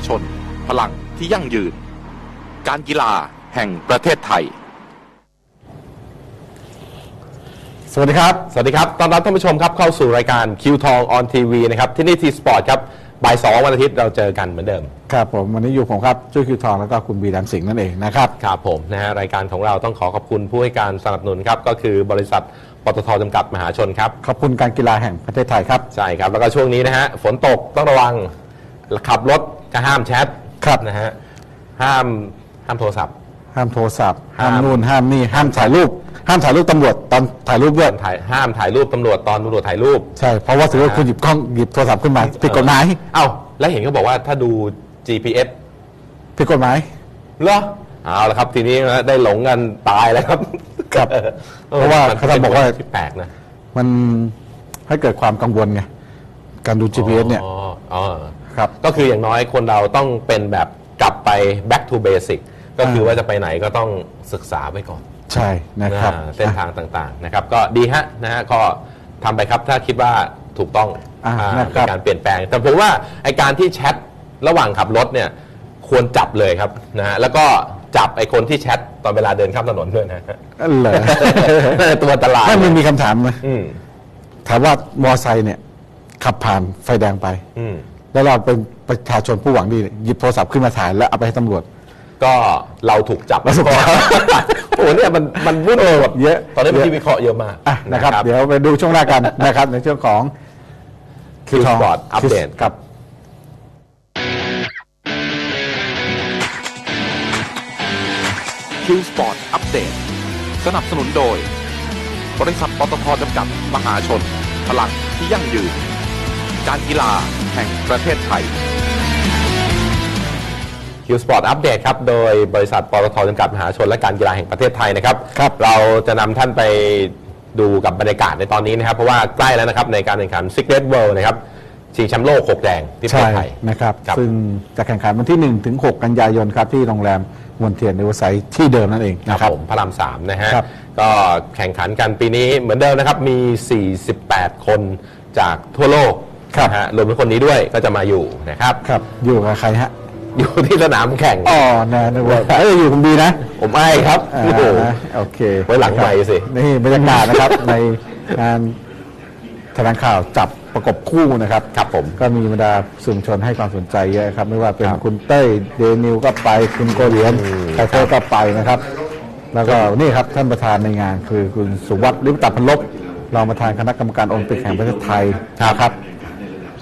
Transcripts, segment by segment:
จำกัดมหาชน พลังที่ยั่งยืน การกีฬาแห่งประเทศไทย สวัสดีครับ สวัสดีครับ ตอนรับท่านผู้ชมครับเข้าสู่รายการคิวทองออนทีวีนะครับ ที่นี่ทีสปอร์ตครับบ่ายสองวันอาทิตย์เราเจอกันเหมือนเดิม ครับผมวันนี้อยู่ผมครับจุ้ยคิวทองแล้วก็คุณบีดังสิงห์นั่นเองนะครับ ครับผมนะฮะรายการของเราต้องขอขอบคุณผู้ให้การสนับสนุนครับ ก็คือบริษัทปตทจำกัดมหาชนครับ ขอบคุณการกีฬาแห่งประเทศไทยครับ ใช่ครับ แล้วก็ช่วงนี้นะฮะฝนตกต้องระวังขับรถ ก็ห้ามแชทครับ นะฮะห้ามห้ามโทรศัพท์ ห้ามโทรศัพท์ ห้าห้ามม นู่นห้ามนี่ห้ามถ่ายรูป ห้ามถ่ายรูปตำรวจตอนถ่ายรูปด้วยถ่ายห้ามถ่ายรูปตำรวจตอนตำรวจถ่ายรูป ใช่เพราะว่าถือว่าคุณหยิบกล้องหยิบโทรศัพท์ขึ้นมาผิดกฎหมายเอ้าแล้วเห็นเขาบอกว่าถ้าดู GPS ผิดกฎหมาย เหรอเอาละครับ ทีนี้นะได้หลงกันตายแล้วครับครับออเพราะว่าเขาบอกว่า ที่แปลกนะมันให้เกิดความกังวลไงการดู GPS เนี่ย อ๋ออ๋อ ครับ ก็คืออย่างน้อยคนเราต้องเป็นแบบกลับไป back to basic ก็คือว่าจะไปไหนก็ต้องศึกษาไว้ก่อนใช่นะครับอ่าเส้นทางต่างๆนะครับ ก็ดีฮะนะฮะก็ทำไปครับถ้าคิดว่าถูกต้องอ่าอ่านะคเป็รันบการเปลี่ยนแปลง แต่ผมว่าไอการที่แชทระหว่างขับรถเนี่ยควรจับเลยครับนะฮะแล้วก็จับไอคนที่แชทตอนเวลาเดินข้ามถนนด้วยนะฮะนั่นเหรอน่าจะตัวอันตรายไม่มันมีคำถามไหมอืมถามว่ามอไซค์เนี่ย ขับผ่านไฟแดงไป อืม แล้วเราเป็นประชาชนผู้หวังดีเนี่ยหยิบโทรศัพท์ขึ้นมาถ่ายแล้วเอาไปให้ตำรวจ ก็เราถูกจับเราถูกจับโอ้โหเนี่ยมันมันวุ่นแบบเยอะ ตอนนี้มันเยอะที่วิเคราะห์เยอะมากอะนะครับ เดี๋ยวไปดูช่วงหน้ากันนะครับ ในช่วงของคิวสปอร์ตอัปเดตครับ Q Sport Update สนับสนุนโดย บริษัทปตทจำกัดมหาชน พลังที่ยั่งยืน การกีฬาแห่งประเทศไทยคิวสปอร์ตอัปเดตครับ โดยบริษัทปตทจำกัดมหาชนและการกีฬาแห่งประเทศไทยนะครับครับเราจะนำท่านไปดูกับบรรยากาศในตอนนี้นะครับ เพราะว่าใกล้แล้วนะครับในการแข่งขัน Secret World นะครับชิงแชมป์โลกหกแดงที่ประเทใช่ศไทยนะครับครับซึ่งจะแข่งขันวันที่1ถึง6กันยายนครับที่โรงแรมมวนเทียนในวัไซต์ที่เดิมนั่นเองครับนะครับผมพระรามสามนะฮะครับก็แข่งขันกันปีนี้เหมือนเดิมนะครับมี 48 คนจากทั่วโลก ครับ นะฮะรวมทั้งคนนี้ด้วยก็จะมาอยู่นะครับ ครับอยู่กับใครฮะอยู่ที่สนามแข่ง อ๋อนะนึกว่าเอ้ยอยู่คุณบีนะผมไอ้ครับอ่าโอ้โหนะโอเคไว้หลังไมค์สิ นี่บรรยากาศนะครับ ในงานแถลงข่าวจับประกบคู่นะครับ ครับผม ก็มีบรรดาสื่อมวลชนให้ความสนใจเยอะครับ ไม่ว่าเป็นครับคุณเต้ยเดนิวก็ไปคุณโกเหลียนอืมไคเฟอร์ก็ไปนะครับ แล้วก็นี่ครับท่านประธานในงานคือคุณสุวัสดิ์ลิมตพันลบรองประธานคณะกรรมการโอลิมปิกแห่งประเทศไทยนะครับ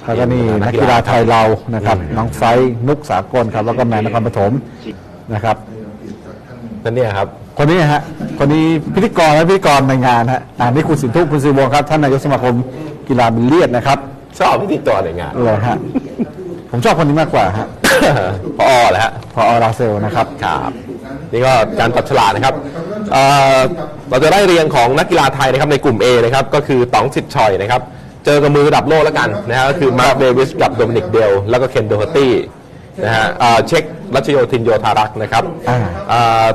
แล้วก็นี่นักกีฬาไทยเรานะครับน้องไฟท์นุกสากลครับแล้วก็แมนนครปฐมนะครับนั่นเนี่ยครับคนนี้ฮะคนนี้พิธีกรและพิธีกรในงานฮะอ่านี่คุณสินทุคุณสิวงศ์ครับท่านนายกสมาคมกีฬาบิลเลียดนะครับชอบพิธีกรในงานเลยฮะผมชอบคนนี้มากกว่าฮะพอแหละฮะพอราเซลนะครับครับนี่ก็การจับฉลากนะครับเอ่อเราจะได้เรียงของนักกีฬาไทยนะครับในกลุ่ม A นะครับก็คือต๋องสิทธิ์ชอยนะครับ เจอกับมือระดับโลกแล้วกันนะฮะก็คือมาร์คเดวิสกับโดมินิกเดลแล้วก็เคนโดฮตตี้นะฮะเอ่อเช็ครัชโยธินโยธารักษ์นะครับอ่าเอ่อ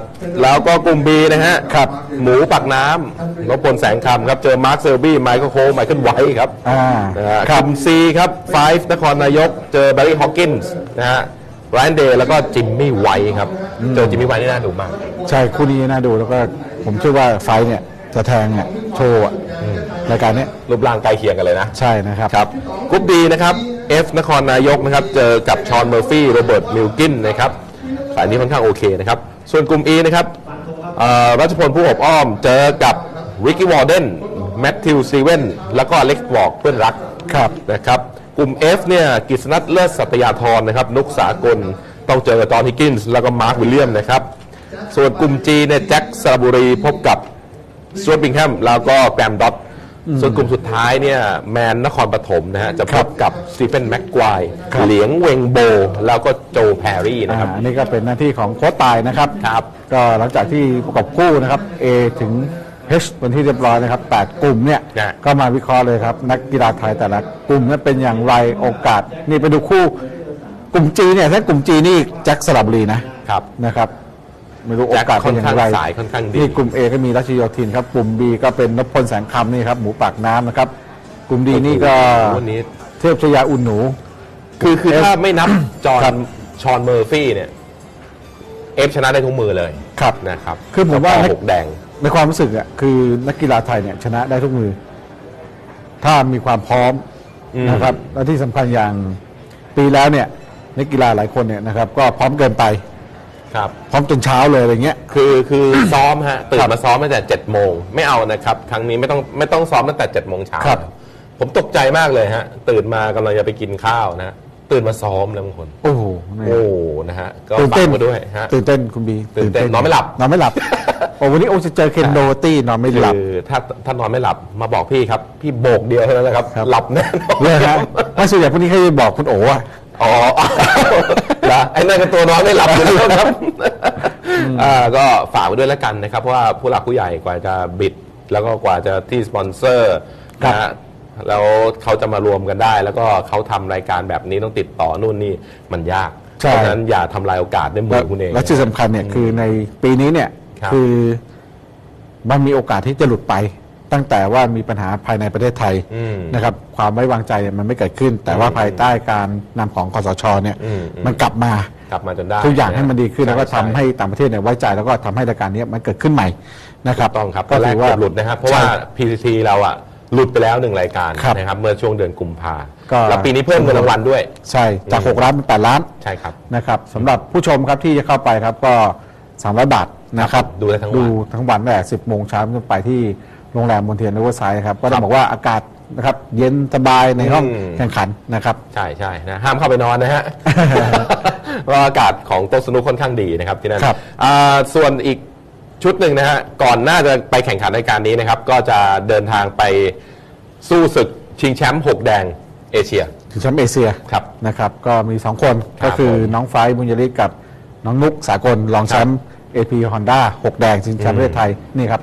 แล้วก็กลุ่ม B นะฮะครับหมูปักน้ำนพพลแสงคำครับ เจอมาร์คเซอร์บี้ไมเคิลโคไมเคิลไวท์ครับอ่านะฮะครักบลุ่ม C ครับไฟฟ์นครนายก เจอแบร์รี่ฮอ w กินส์นะฮะไรอันเดย์แล้วก็จิมมี่ไวท์ครับ เจอจิมมี่ไวท์นี่น่าดูมาก ใช่คู่นี้น่าดูแล้วก็ผมเชื่อว่าไฟท์เนี่ย จะแทงเนี่ยโชว์อะรายการเนี้ยรูปร่างใกล้เคียงกันเลยนะ ใช่นะครับ ครับกรุ๊ปดีนะครับ F นครนายกนะครับ เจอกับชอนเมอร์ฟี่โรเบิร์ตมิลกินนะครับสายนี้ค่อนข้างโอเคนะครับ ส่วนกลุ่ม E นะครับเอ่อรัชพลผู้อบอ้อม เจอกับริกกี้วอร์เดนแมทธิวซีเว่นแล้วก็เล็กวอกเพื่อนรักครับนะครับ กลุ่ม F เนี่ยกิษณัทเลิศสัตยาธรนะครับ นุกสากลต้องเจอกับจอห์นฮิกกินส์แล้วก็มาร์ควิลเลียมนะครับ ส่วนกลุ่ม G เนี่ยแจ็คสระบุรีพบกับ สวตบิงแฮมแล้วก็แกรมดอตส่วนกลุ่มสุดท้ายเนี่ยแมนนครปฐมนะฮะจะพบกับสตีเฟนแม็กควายครับเหลียงเวงโบ แล้วก็โจแพรรี่นะอ่าครับอันนี้ก็เป็นหน้าที่ของโค้ชตายนะครับครับก็หลังจากที่ประกอบคู่นะครับ A ถึง H เป็นที่เรียบร้อยนะครับ 8 กลุ่มเนี่ยนะก็มาวิเคราะห์เลยครับ นักกีฬาไทยแต่ละกลุ่มนั้นเป็นอย่างไรโอกาส นี่ไปดูคู่ กลุ่ม G เนี่ยถ้ากลุ่ม G นี่แจ็คสลับบุรีนะครับนะครับ ไม่รู้โอกาสเป็นอย่างไรแจ็คค่อนข้างสายค่อนข้างดีนี่กลุ่ม A ก็มีรัชโยธินครับ กลุ่ม B ก็เป็นนพพลแสงคำนี่ครับ หมูปากน้ำนะครับ กลุ่ม D นี่ก็วันนี้เทพชยาอุ่นหนู คือคือเอฟถ้าไม่นับจอห์ครันบชอนเมอร์ฟี่เนี่ยเอฟชนะได้ทุกมือเลยครับนะครับ คือผมว่าแล้วก็หกแดงในความรู้สึกอะคือนักกีฬาไทยเนี่ยชนะได้ทุกมือ ถ้ามีความพร้อมอืมนะครับและที่สำคัญอย่างปีแล้วเนี่ยนักกีฬาหลายคนเนี่ยนะครับ ก็พร้อมเกินไป ครับ พร้อมจนเช้าเลยอะไรเงี้ย คือคือซ้อมฮะตื่ครันบมาซ้อมตั้งแต่เจ็ดโมงไม่เอานะครับ ครั้งนี้ไม่ต้องไม่ต้องซ้อมตั้งแต่เจ็ดโมงเช้าครับ ผมตกใจมากเลยฮะ ตื่นมากำลังจะไปกินข้าวนะฮะตื่นมาซ้อมแล้วบางคนโอ้โหเนี่ยโอ้นะฮะก็ตื่นฝาเต้กนมาด้วยฮะตื่นเต้นคุณบีตื่นเต้นนอนไม่หลับนอนไม่หลับโอ้วันนี้โอ้จะเจอเคนโดตี้นอนไม่หลับคือถ้าถ้านอนไม่หลับมาบอกพี่ครับ พี่โบกเดียวเท่านั้นแหละครับครับหลับแน่นอนเลยฮะไม่ส่วนใหญ่พวกนี้เขาจะบอกคุณโอ๋อะ อ๋อนะไอ้นั่นก็ตัวนอนไม่หลับอยู่แล้วครับอ่าก็ฝากไว้ด้วยแล้วกันนะครับ เพราะว่าผู้หลักผู้ใหญ่กว่าจะบิด แล้วก็กว่าจะที่สปอนเซอร์ครับนะฮะแล้วเขาจะมารวมกันได้ แล้วก็เขาทำรายการแบบนี้ต้องติดต่อนู่นนี่มันยากใช่เพราะฉะนั้นอย่าทำลายโอกาสด้วยมือคุณเอง และที่สำคัญเนี่ยคือในปีนี้เนี่ยครับคือมันมีโอกาสที่จะหลุดไป ตั้งแต่ว่ามีปัญหาภายในประเทศไทยอืมนะครับความไว้วางใจเนี่ยมันไม่เกิดขึ้น แต่ว่าภายใต้การนำของคอสชเนี่ยอืมอืม มันกลับมา กลับมาจนได้ทุกอย่างให้มันดีขึ้นช่แล้วก็ทำช่ให้ต่างประเทศเนี่ยไว้ใจแล้วก็ทำให้รายการนี้มันเกิดขึ้นใหม่นะครับต้องครับก็ก็แรถืกอว่า เกือบหลุดนะครับ เพราะว่า PCT เราอะหลุดไปแล้วหนึ่งรายการครับนะครับเมื่อช่วงเดือนกุมภาก็ แล้วปีนี้เพิ่มเงินรางวัลด้วย ใช่จากอืม6ล้านเป็น8ล้านใช่ครับ นะครับสำหรับผู้ชมครับที่จะเข้าไปครับก็300บาทนะครับดูได้ทั้งวัน ดูทั้งวันตั้งแต่10โมงเช้าจนไปที่ โรงแรมมนเทียนเวอร์ไซด์ครับก็ต้องบอกว่าอากาศนะครับเย็นสบายในห้องอืม แข่งขันนะครับ ใช่ใช่นะห้ามเข้าไปนอนนะฮะ เพราะอากาศของโต๊ะสนุกค่อนข้างดีนะครับที่นั่นครับ อ่าส่วนอีกชุดหนึ่งนะฮะก่อนหน้าจะไปแข่งขันรายการนี้นะครับ ก็จะเดินทางไปสู้ศึกชิงแชมป์หกแดงเอเชีย ถึงแชมป์เอเชียครับนะครับก็มี 2 คนครับก็คือผมน้องไฟล์บุญยริศกับน้องนุกสากลรองแชมป์ AP Honda 6 แดงชิงแชมป์ประเทศไทยนี่ครับ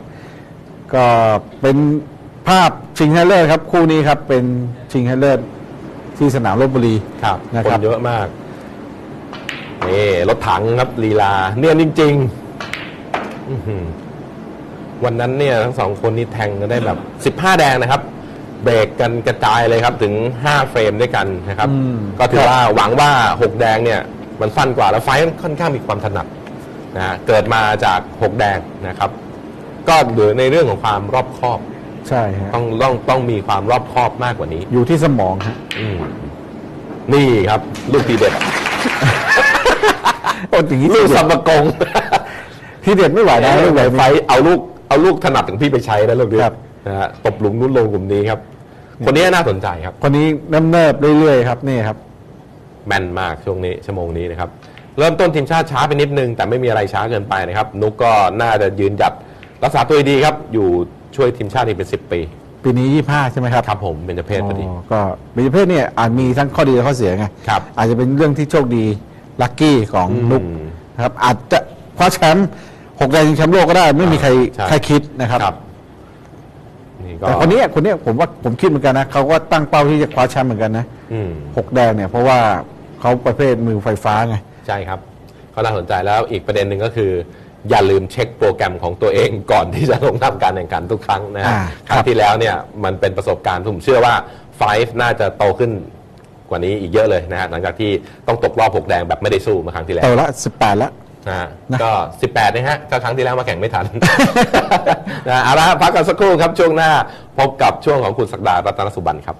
ก็เป็นภาพชิงชนะเลิศครับ คู่นี้ครับเป็นชิงชนะเลิศที่สนามลบบุรีครับนะคครับนเยอะมากนี่รถถังครับลีลา เนียนจริงๆอื้อหือวันนั้นเนี่ยทั้งสองคนนี้แทงกันได้แบบ 15 แดงนะครับ เบรกกันกระจายเลยครับ ถึง 5 เฟรมด้วยกันนะครับ อืม ก็ถือครับว่าหวังว่า 6 แดงเนี่ย มันสั้นกว่าแล้วไฟท์ค่อนข้างมีความถนัดนะฮะเกิดมาจาก 6 แดงนะครับ ก็เหลือในเรื่องของความรอบคอบ ใช่ฮะต้องต้องต้องมีความรอบคอบมากกว่านี้อยู่ที่สมองฮะอืมนี่ครับ ลูกทีเด็ด โอ้อย่างนี้ลูกที่สัเด็มดปะกง ที่เด็ดไม่ไหวนะลูลูกกไหไหนนไฟไฟ เอาลูกเอาลูกถนัดของพี่ไปใช้นะลูกนี้ครับนะฮะตบหลุมนู้นลงกลุ่มนี้ครับ คนนี้น่าสนใจครับ คนนี้น้ำเนิบเรื่อยๆครับนี่ครับ แม่นมากช่วงนี้ชั่วโมงนี้นะครับ เริ่มต้นทีมชาติช้าไปนิดนึง แต่ไม่มีอะไรช้าเกินไปนะครับ นุกก็น่าจะยืนหยัด รักษาตัวดีครับ อยู่ช่วยทีมชาติอีกเป็น 10 ปี ปีนี้ 25 ใช่ไหมครับครับผมเป็นเจเพศพอดีอ๋อก็เบญจเพศเนี่ยอาจมีทั้งข้อดีและข้อเสียไงครับอาจจะเป็นเรื่องที่โชคดีลัคกี้ของอืมนุกนะครับอาจจะคว้าแชมป์หกแดงชิงแชมป์โลกก็ได้ไม่มีใครใช่ใครคิดนะครับครับนี่ก็แต่คนนี้คนนี้ผมว่าผมคิดเหมือนกันนะเขาก็ตั้งเป้าที่จะคว้าแชมป์เหมือนกันนะอืมหกแดงเนี่ยเพราะว่าเขาประเภทมือไฟฟ้าไงใช่ครับก็น่าสนใจแล้วอีกประเด็นหนึ่งก็คือ อย่าลืมเช็คโปรแกรมของตัวเองก่อนที่จะลงทำการแข่งขันทุกครั้งนะฮะอ่าครั้คงรับที่แล้วเนี่ยมันเป็นประสบการณ์ผมเชื่อว่าไฟน่าจะโตขึ้นกว่านี้อีกเยอะเลยนะฮะหลังจากที่ต้องตกรอบหกแดงแบบไม่ได้สู้มาครั้งที่แล้ว โตละสิบแปดละนะฮะนะ ก็ 18นะฮะก็ครั้งที่แล้วมาแข่งไม่ทัน นะเอาละฮะพักกันสักครู่ครับช่วงหน้า พบกับช่วงของคุณศักดารัตนสุบันครับ